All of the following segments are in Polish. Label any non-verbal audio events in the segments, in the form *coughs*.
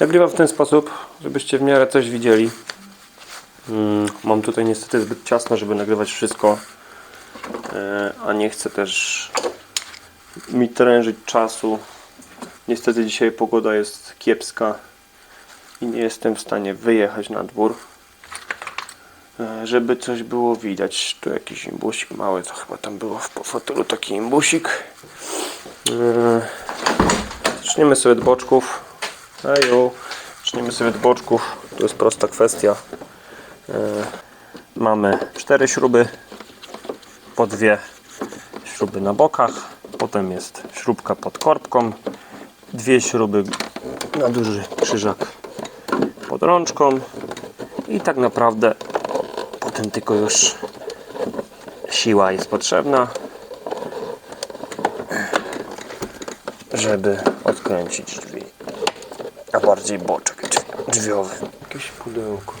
Nagrywam w ten sposób, żebyście w miarę coś widzieli. Mm, Mam tutaj niestety zbyt ciasno, żeby nagrywać wszystko, E, a nie chcę też mi trężyć czasu. Niestety dzisiaj pogoda jest kiepska i nie jestem w stanie wyjechać na dwór, e, żeby coś było widać. Tu jakiś imbusik mały, to chyba tam było w fotelu taki imbusik. E, Zaczniemy sobie od boczków. Eju. Zaczniemy sobie od boczków. To jest prosta kwestia. E, Mamy cztery śruby, po dwie śruby na bokach, potem jest śrubka pod korbką, dwie śruby na duży krzyżak pod rączką i tak naprawdę potem tylko już siła jest potrzebna, żeby odkręcić drzwi, a bardziej boczek drzwi, drzwiowy. Jakieś pudełko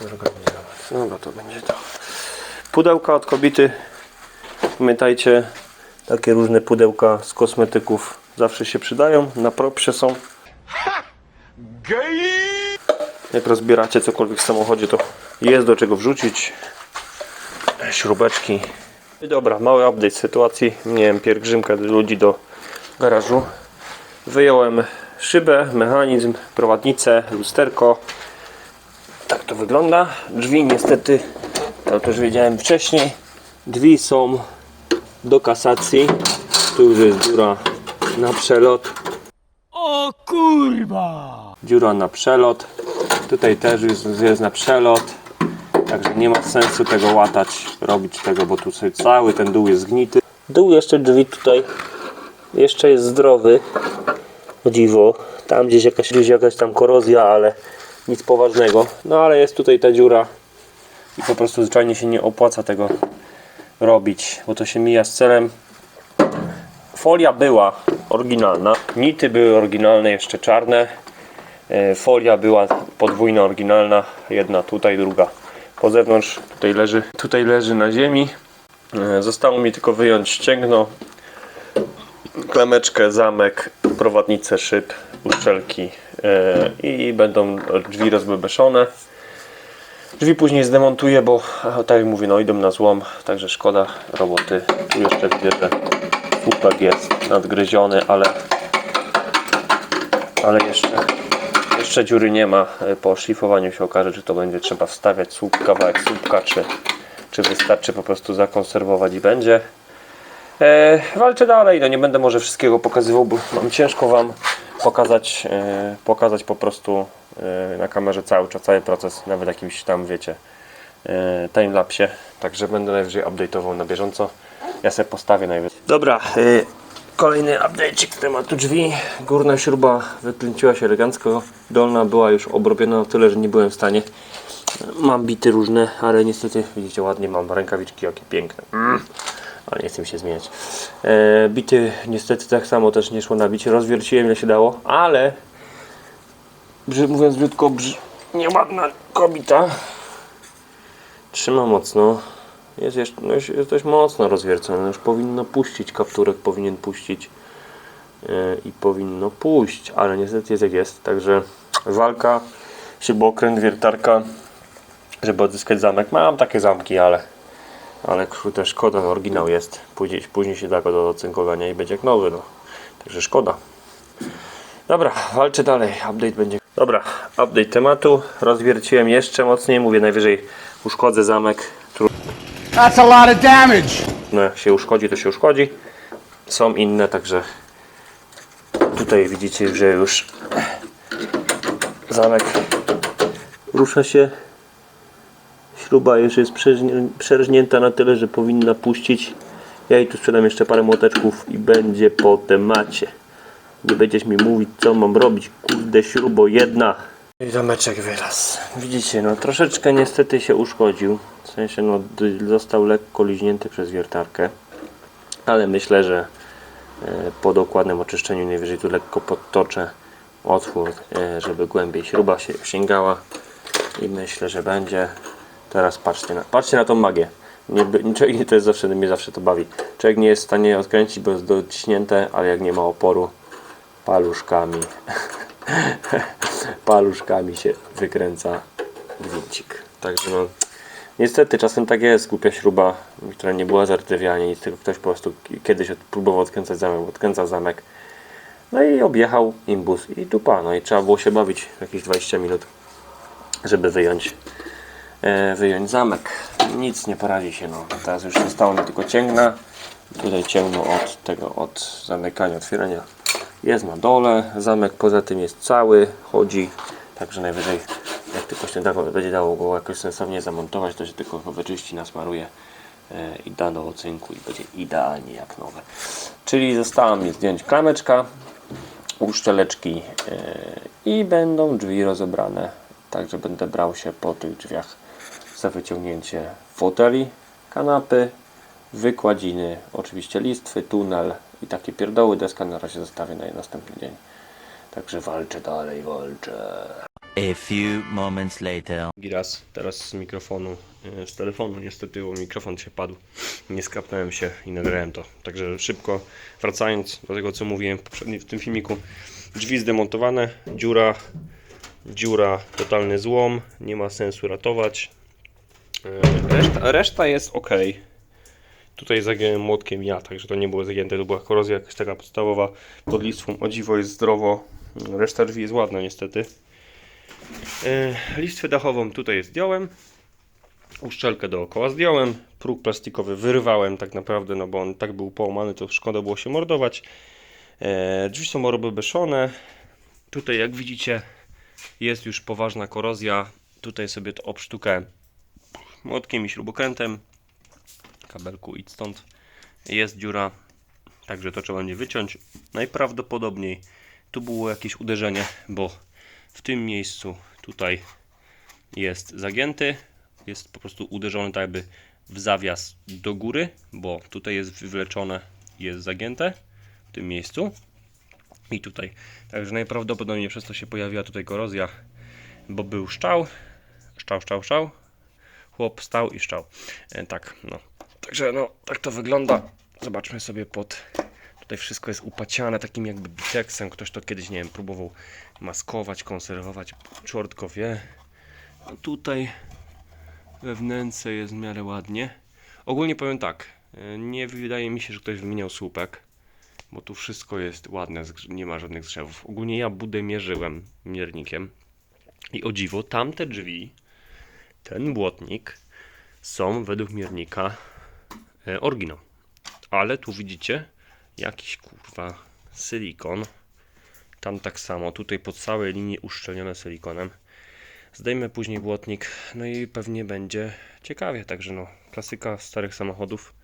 zorganizować. Dobra, to będzie to. Pudełka od kobity. Pamiętajcie, takie różne pudełka z kosmetyków zawsze się przydają. Na propsie są. Jak rozbieracie cokolwiek w samochodzie, to jest do czego wrzucić. Śrubeczki. I dobra, mały update sytuacji. Miałem pielgrzymkę ludzi do garażu. Wyjąłem szybę, mechanizm, prowadnicę, lusterko. Tak to wygląda. Drzwi niestety, to już wiedziałem wcześniej, drzwi są do kasacji. Tu już jest dziura na przelot. O kurwa! Dziura na przelot. Tutaj też jest, jest na przelot. Także nie ma sensu tego łatać, robić tego, bo tu sobie cały ten dół jest zgnity. Dół jeszcze drzwi tutaj jeszcze jest zdrowy. O dziwo. Tam gdzieś jakaś, gdzieś jakaś tam korozja, ale nic poważnego. No ale jest tutaj ta dziura i po prostu zwyczajnie się nie opłaca tego robić, bo to się mija z celem. Folia była oryginalna, nity były oryginalne, jeszcze czarne. E, Folia była podwójna, oryginalna, jedna tutaj, druga po zewnątrz. Tutaj leży, tutaj leży na ziemi. E, Zostało mi tylko wyjąć ścięgno, klameczkę, zamek, prowadnicę szyb, uszczelki e, i będą drzwi rozbebeszone. Drzwi później zdemontuję, bo tak jak mówię, no idą na złom, także szkoda roboty. Tu jeszcze widzę, że jest nadgryziony, ale ale jeszcze jeszcze dziury nie ma. E, Po szlifowaniu się okaże, czy to będzie trzeba wstawiać słup, kawałek słupka, czy, czy wystarczy po prostu zakonserwować i będzie. E, walczę dalej, no nie będę może wszystkiego pokazywał, bo mam ciężko Wam pokazać, e, pokazać po prostu e, na kamerze cały czas, cały proces, nawet jakimś tam, wiecie, e, timelapsie, także będę najwyżej update'ował na bieżąco. Ja sobie postawię najwyżej. Dobra, e, kolejny update'cik tematu drzwi. Górna śruba wykręciła się elegancko, dolna była już obrobiona na tyle, że nie byłem w stanie. Mam bity różne, ale niestety, widzicie, ładnie mam rękawiczki, jakie piękne. Mm ale nie chcę mi się zmieniać. E, bity niestety tak samo też nie szło nabić. Rozwierciłem ile się dało, ale brzy, mówiąc brzydko, brzy, nieładna kobita. Trzyma mocno. Jest, jeszcze, no jest, dość mocno rozwiercone. Już powinno puścić, kapturek powinien puścić e, i powinno pójść, ale niestety jest jak jest. Także walka, śrubokręt, wiertarka, żeby odzyskać zamek. Mam takie zamki, ale ale kurde szkoda, no, oryginał jest. Później, później się da go do ocynkowania i będzie jak nowy, no. Także szkoda. Dobra, walczę dalej. Update będzie. Dobra, update tematu. Rozwierciłem jeszcze mocniej. Mówię, najwyżej uszkodzę zamek. That's a lot of damage! No, jak się uszkodzi, to się uszkodzi. Są inne, także tutaj widzicie, że już zamek rusza się. Śruba już jest przerżnięta na tyle, że powinna puścić. Ja jej tu sprzedam jeszcze parę młoteczków i będzie po temacie. Nie będziesz mi mówić, co mam robić. Kurde, śrubo jedna. I zameczek wyraz. Widzicie, no troszeczkę niestety się uszkodził. W sensie, no został lekko liźnięty przez wiertarkę. Ale myślę, że e, po dokładnym oczyszczeniu najwyżej tu lekko podtoczę otwór, e, żeby głębiej śruba się sięgała. I myślę, że będzie. Teraz patrzcie na, patrzcie na tą magię. Nie, człowiek to jest zawsze, mnie zawsze to bawi. Człowiek nie jest w stanie odkręcić, bo jest dociśnięte, ale jak nie ma oporu, paluszkami *laughs* paluszkami się wykręca gwincik. Także no, niestety czasem tak jest, głupia śruba, która nie była zardzewianie, nic, tylko ktoś po prostu kiedyś próbował odkręcać zamek, odkręca zamek, no i objechał imbus i dupa, no i trzeba było się bawić jakieś 20 minut, żeby wyjąć, wyjąć zamek. Nic nie poradzi się, no. Teraz już zostało mi tylko cięgna. Tutaj cięgno od tego, od zamykania, otwierania jest na dole. Zamek poza tym jest cały, chodzi. Także najwyżej, jak tylko się dało, będzie dało go jakoś sensownie zamontować, to się tylko go wyczyści, nasmaruje e, i da do ocynku i będzie idealnie jak nowe. Czyli została mi zdjąć klameczka, uszczeleczki e, i będą drzwi rozebrane. Także będę brał się po tych drzwiach za wyciągnięcie foteli, kanapy, wykładziny, oczywiście listwy, tunel i takie pierdoły. Deska na razie zostawię na następny dzień. Także walczę dalej, walczę. A few moments later. Drugi raz, teraz z mikrofonu, e, z telefonu niestety, bo mikrofon się padł. Nie skapnąłem się i nagrałem to. Także szybko, wracając do tego co mówiłem w tym filmiku. Drzwi zdemontowane, dziura, dziura, totalny złom, nie ma sensu ratować. E, Reszta, reszta jest ok. Tutaj zagiąłem młotkiem ja, także to nie było zagięte, to była korozja jakaś taka podstawowa pod listwą. O dziwo jest zdrowo. Reszta drzwi jest ładna niestety. E, Listwę dachową tutaj zdjąłem. Uszczelkę dookoła zdjąłem. Próg plastikowy wyrwałem tak naprawdę, no bo on tak był połamany, to szkoda było się mordować. E, Drzwi są orobebeszone. Tutaj jak widzicie jest już poważna korozja. Tutaj sobie to obsztukałem młotkiem i śrubokrętem. Kabelku idź stąd. Jest dziura, także to trzeba będzie wyciąć. Najprawdopodobniej tu było jakieś uderzenie, bo w tym miejscu tutaj jest zagięty, jest po prostu uderzony tak jakby w zawias do góry, bo tutaj jest wywleczone, jest zagięte w tym miejscu i tutaj. Także najprawdopodobniej przez to się pojawiła tutaj korozja, bo był szczał, szczał, szczał, szczał, chłop stał i szczał. E, tak, no. Także no, tak to wygląda. Zobaczmy sobie pod Tutaj wszystko jest upaciane takim jakby biteksem. Ktoś to kiedyś, nie wiem, próbował maskować, konserwować. Czortko wie. A tutaj we wnęce jest w miarę ładnie. Ogólnie powiem tak. e, Nie wydaje mi się, że ktoś wymieniał słupek. Bo tu wszystko jest ładne, nie ma żadnych zrzewów. Ogólnie ja budę mierzyłem miernikiem. I o dziwo, tamte drzwi, ten błotnik są według miernika e, oryginał. Ale tu widzicie, jakiś kurwa silikon. Tam tak samo, tutaj po całej linii uszczelnione silikonem. Zdejmę później błotnik, no i pewnie będzie ciekawie. Także no, klasyka starych samochodów.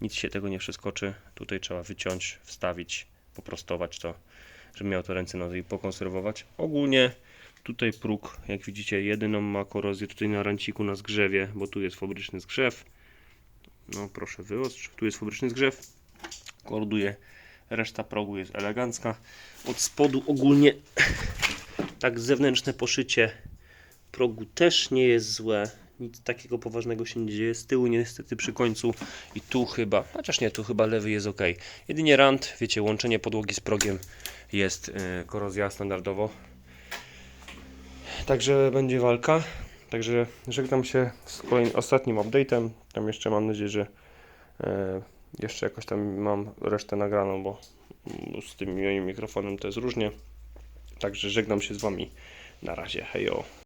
Nic się tego nie przeskoczy. Tutaj trzeba wyciąć, wstawić, poprostować to, żeby miał to ręce nogi i pokonserwować. Ogólnie tutaj próg, jak widzicie, jedyną ma korozję tutaj na ranciku na zgrzewie, bo tu jest fabryczny zgrzew. No proszę wyostrz, tu jest fabryczny zgrzew korduje. Reszta progu jest elegancka. Od spodu ogólnie *coughs* tak zewnętrzne poszycie progu też nie jest złe. Nic takiego poważnego się nie dzieje. Z tyłu niestety przy końcu i tu chyba, chociaż nie, tu chyba lewy jest ok. Jedynie rand, wiecie, łączenie podłogi z progiem jest yy, korozja standardowo. Także będzie walka. Także żegnam się z kolejnym, ostatnim update'em. Tam jeszcze mam nadzieję, że e, jeszcze jakoś tam mam resztę nagraną, bo z tym moim mikrofonem to jest różnie. Także żegnam się z Wami. Na razie, hejo.